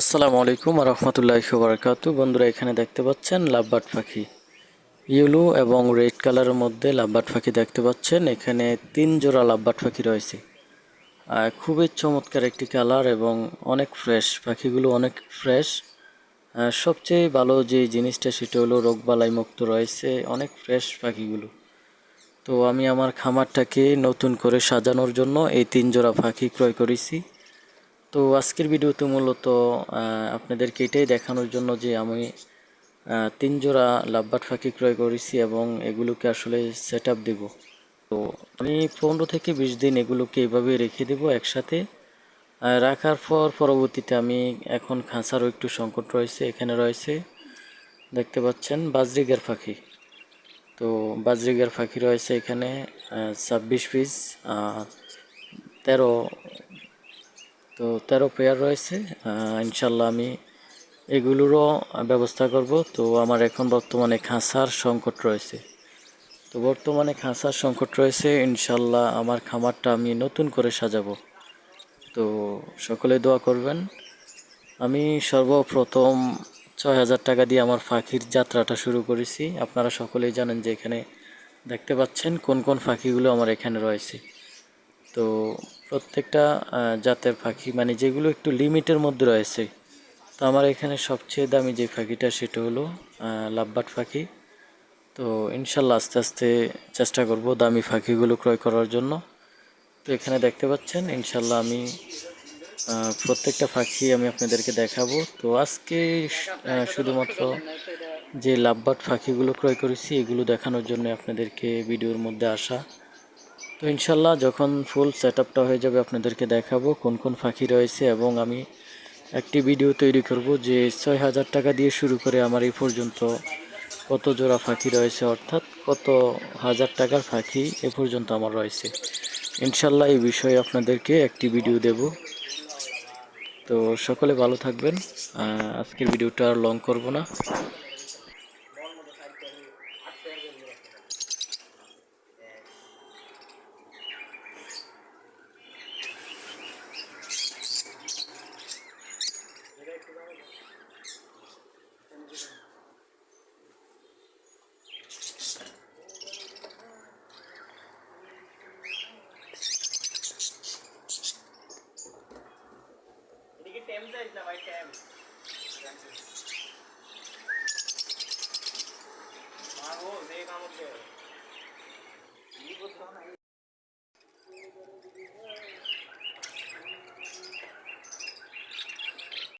আসসালামু আলাইকুম রহমতুল্লাহ বারকাতু। বন্ধুরা, এখানে দেখতে পাচ্ছেন লাভবার্ড পাখি। ইয়েলো এবং রেড কালারের মধ্যে লাভবার্ড পাখি দেখতে পাচ্ছেন। এখানে তিন জোড়া লাভবার্ড পাখি রয়েছে। খুবই চমৎকার একটি কালার এবং অনেক ফ্রেশ পাখিগুলো অনেক ফ্রেশ সবচেয়ে ভালো যে জিনিসটা সেটা হলো রোগবালাই মুক্ত রয়েছে, অনেক ফ্রেশ পাখিগুলো। তো আমি আমার খামারটাকে নতুন করে সাজানোর জন্য এই তিন জোড়া পাখি ক্রয় করেছি। তো আজকের ভিডিওতে মূলত আপনাদেরকে এটাই দেখানোর জন্য যে আমি তিন জোড়া লাভবাট ফাঁকি ক্রয় করেছি এবং এগুলোকে আসলে সেট আপ দেবো। তো আমি পনেরো থেকে বিশ দিন এগুলোকে এভাবে রেখে দেবো একসাথে। রাখার পর পরবর্তীতে আমি এখন খাঁচারও একটু সংকট রয়েছে, এখানে রয়েছে, দেখতে পাচ্ছেন, বাজরিগার পাখি তো বাজরিগার পাখি রয়েছে এখানে ছাব্বিশ পিস তেরো তো তেরো পেয়ার রয়েছে ইনশাল্লাহ আমি এগুলোরও ব্যবস্থা করব। তো আমার এখন বর্তমানে খাঁচার সংকট রয়েছে। তো বর্তমানে খাঁচার সংকট রয়েছে, ইনশাল্লাহ আমার খামারটা আমি নতুন করে সাজাবো। তো সকলে দোয়া করবেন। আমি সর্বপ্রথম ছয় হাজার টাকা দিয়ে আমার পাখির যাত্রাটা শুরু করেছি। আপনারা সকলেই জানেন যে এখানে দেখতে পাচ্ছেন কোন কোন পাখিগুলো আমার এখানে রয়েছে। তো প্রত্যেকটা জাতের পাখি মানে যেগুলো একটু লিমিটের মধ্যে রয়েছে, তো আমার এখানে সবচেয়ে দামি যে পাখিটা সেটা হলো লাভবাট পাখি। তো ইনশাল্লাহ আস্তে আস্তে চেষ্টা করব দামি পাখিগুলো ক্রয় করার জন্য। তো এখানে দেখতে পাচ্ছেন, ইনশাল্লাহ আমি প্রত্যেকটা পাখি আমি আপনাদেরকে দেখাবো। তো আজকে শুধুমাত্র যে লাভবাট পাখিগুলো ক্রয় করেছি, এগুলো দেখানোর জন্য আপনাদেরকে ভিডিওর মধ্যে আসা। তো ইনশাল্লাহ যখন ফুল সেট আপটা হয়ে যাবে আপনাদেরকে দেখাবো কোন কোন পাখি রয়েছে এবং আমি একটি ভিডিও তৈরি করব যে ছয় হাজার টাকা দিয়ে শুরু করে আমার এই পর্যন্ত কত জোড়া পাখি রয়েছে, অর্থাৎ কত হাজার টাকার পাখি এ পর্যন্ত আমার রয়েছে। ইনশাল্লাহ এই বিষয়ে আপনাদেরকে একটি ভিডিও দেব। তো সকলে ভালো থাকবেন। আজকের ভিডিওটা আর লং করব না। এদিকে টেম সাইজ না ভাই টেম মারবো দেখ আমাকে